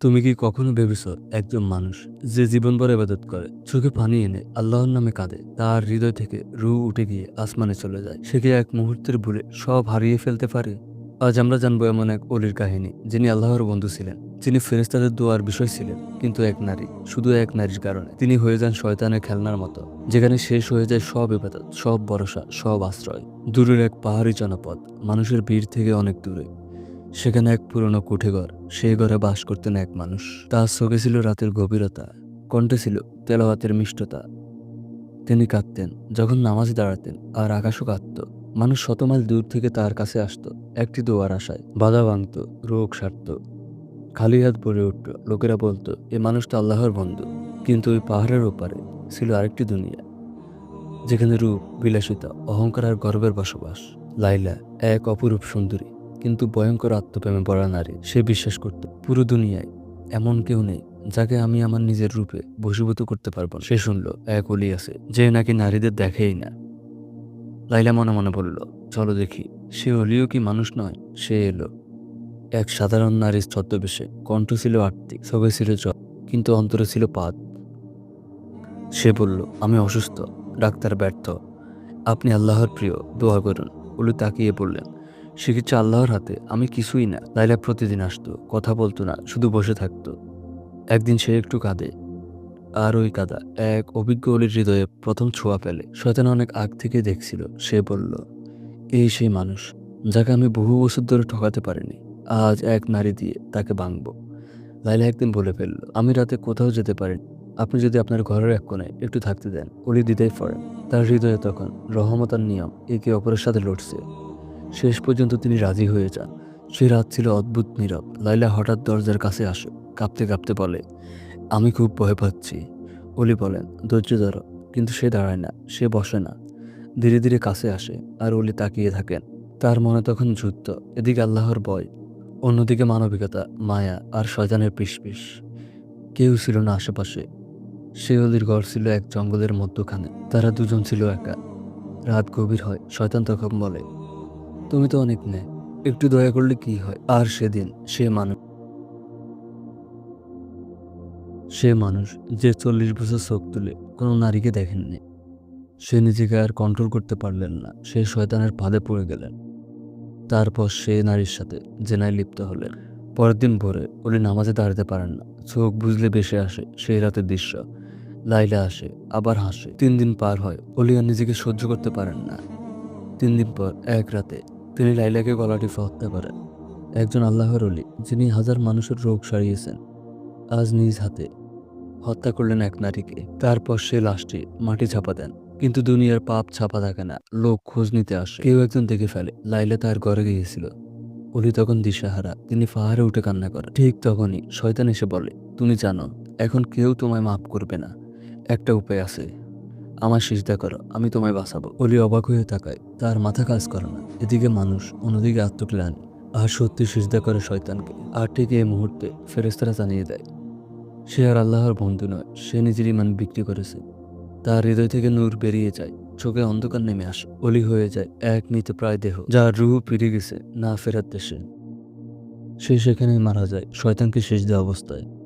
তুমি কি কখনো ভেবেছ একজন মানুষ যে জীবনভর ইবাদত করে, চোখে পানি এনে আল্লাহর নামে কাঁদে, তার হৃদয় থেকে রু উঠে গিয়ে আসমানে চলে যায়? সে কি এক মুহূর্তের ভুলে সব হারিয়ে ফেলতে পারে? আজ আমরা জানব এমন এক অলির কাহিনী, যিনি আল্লাহর বন্ধু ছিলেন। যিনি ফেরেস্তাদের দোয়ার বিষয় ছিলেন, কিন্তু এক নারী, শুধু এক নারীর কারণে। তিনি হয়ে যান শয়তানের খেলনার মতো, যেখানে শেষ হয়ে যায় সব ইবাদত, সব ভরসা, সব আশ্রয়। দূরের এক পাহাড়ি জনপদ, মানুষের ভিড় থেকে অনেক দূরে। সেখানে এক পুরনো কুঠেঘর, সেই ঘরে বাস করতেন এক মানুষ। তার চোখে ছিল রাতের গভীরতা, কণ্ঠে ছিল তেলাওয়াতের মিষ্টতা। তিনি কাঁদতেন, যখন নামাজে দাঁড়াতেন, আর আকাশও কাঁদত। মানুষ শত মাইল দূর থেকে তার কাছে আসত, একটি দোয়ার আশায়। বাধা ভাঙত, রোগ সারত। খালি হাত ভরে উঠত, লোকেরা বলতো, এ মানুষটা আল্লাহর বন্ধু। কিন্তু ওই পাহাড়ের ওপারে ছিল আরেকটি দুনিয়া, যেখানে রূপ, বিলাসিতা, অহংকার আর গর্বের বসবাস। লাইলা, এক অপরূপ সুন্দরী। কিন্তু ভয়ঙ্কর আত্মপ্রেমে পড়া নারী, সে বিশ্বাস করত, পুরো দুনিয়ায় এমন কেউ নেই যাকে আমি আমার নিজের রূপে বশীভূত করতে পারব। সে শুনল, এক অলি আছে, যে নাকি নারীদের দেখেই না। লাইলা মনে মনে বলল, চলো দেখি, সে অলিও কি মানুষ নয়? সে এলো। এক সাধারণ নারীর ছদ্মবেশে, কণ্ঠ ছিল আর্থিক চোখে ছিল জল কিন্তু অন্তরে ছিল পাত। সে বলল, আমি অসুস্থ, ডাক্তার ব্যর্থ। আপনি আল্লাহর প্রিয়, দোয়া করুন। অলি তাকিয়ে বললেন চিকিৎসা আল্লাহর হাতে, আমি কিছুই না। লাইলা প্রতিদিন আসতো, কথা বলতো না, শুধু বসে থাকতো। একদিন সে একটু কাঁদে, আর ওই কাদা এক অভিজ্ঞ অলির হৃদয়ে প্রথম ছোঁয়া পেলে। শয়তান অনেক আগ থেকে দেখছিল, সে বলল, এই সেই মানুষ, যাকে আমি বহু বছর ধরে ঠকাতে পারিনি, আজ এক নারী দিয়ে তাকে ভাঙব। লাইলা একদিন বলে ফেলল, আমি রাতে কোথাও যেতে পারিনি আপনি যদি আপনার ঘরের এক কোণে একটু থাকতে দেন। অলি দিতেই পড়েন তার হৃদয়ে তখন রহমতার নিয়ম, একে অপরের সাথে লড়ছে। শেষ পর্যন্ত তিনি রাজি হয়ে যান। সে রাত ছিল অদ্ভুত নীরব। লাইলা হঠাৎ দরজার কাছে আসে, কাঁপতে কাঁপতে বলে, আমি খুব ভয় পাচ্ছি। অলি বলেন, ধৈর্য ধরো। কিন্তু সে দাঁড়ায় না, সে বসে না। ধীরে ধীরে কাছে আসে আর অলি তাকিয়ে থাকেন। তার মনে তখন যুদ্ধ, এদিকে আল্লাহর ভয়, অন্যদিকে মানবিকতা, মায়া আর শয়তানের পিসপিস। কেউ ছিল না আশেপাশে। সে অলির ঘর ছিল এক জঙ্গলের মধ্যখানে, তারা দুজন ছিল একা। রাত গভীর হয়, শয়তান তখন বলে তুমি তো অনেক নে একটু দয়া করলে কি হয়? আর সেদিন সে মানুষ সে মানুষ যে চল্লিশ বছর চোখ তুলে কোনো নারীকে দেখেননি। সে নিজেকে আর কন্ট্রোল করতে পারলেন না। সে শয়তানের ফাঁদে পড়ে গেলেন। তারপর সে নারীর সাথে জেনায় লিপ্ত হলেন। পরের দিন ভোরে উনি নামাজে দাঁড়াতে পারেন না। চোখ বুঝলে বেশে আসে সেই রাতের দৃশ্য। লাইলা আসে, আবার হাসে। তিন দিন পার হয় অলিয়া নিজেকে সহ্য করতে পারেন না। তিন দিন পর এক রাতে তিনি লাইলাকে গলা টিপে হত্যা করেন একজন আল্লাহর অলি, যিনি হাজার মানুষের রোগ সারিয়েছেন, আজ নিজ হাতে হত্যা করলেন এক নারীকে। তারপর সে লাশটি মাটি ছাপা দেন। কিন্তু দুনিয়ার পাপ ছাপা থাকে না, লোক খোঁজ নিতে আসে। কেউ একজন দেখে ফেলে, লাইলা তার ঘরে গিয়েছিল। অলি তখন দিশাহারা, তিনি পাহাড়ে উঠে কান্না করেন ঠিক তখনই শয়তান এসে বলে, তুমি জানো, এখন কেউ তোমায় মাফ করবে না। একটা উপায় আছে। আমার সিজদা করো, আমি তোমায় বাঁচাবো। অলি অবাক হয়ে তাকায়, তার মাথা কাজ করে না। এদিকে মানুষ, অন্যদিকে আত্মক্লান। আর সত্যি সিজদা করে শয়তানকে। আর ঠিক এই মুহূর্তে ফেরেস্তারা জানিয়ে দেয়, সে আর আল্লাহর বন্ধু নয়, সে নিজের ইমান বিক্রি করেছে। তার হৃদয় থেকে নূর বেরিয়ে যায়, চোখে অন্ধকার নেমে আসে। অলি হয়ে যায় এক মৃত প্রায় দেহ, যার রুহ ফিরে গেছে না ফেরার দেশে। সে সেখানে মারা যায়, শয়তানকে শেষ দেওয়া অবস্থায়।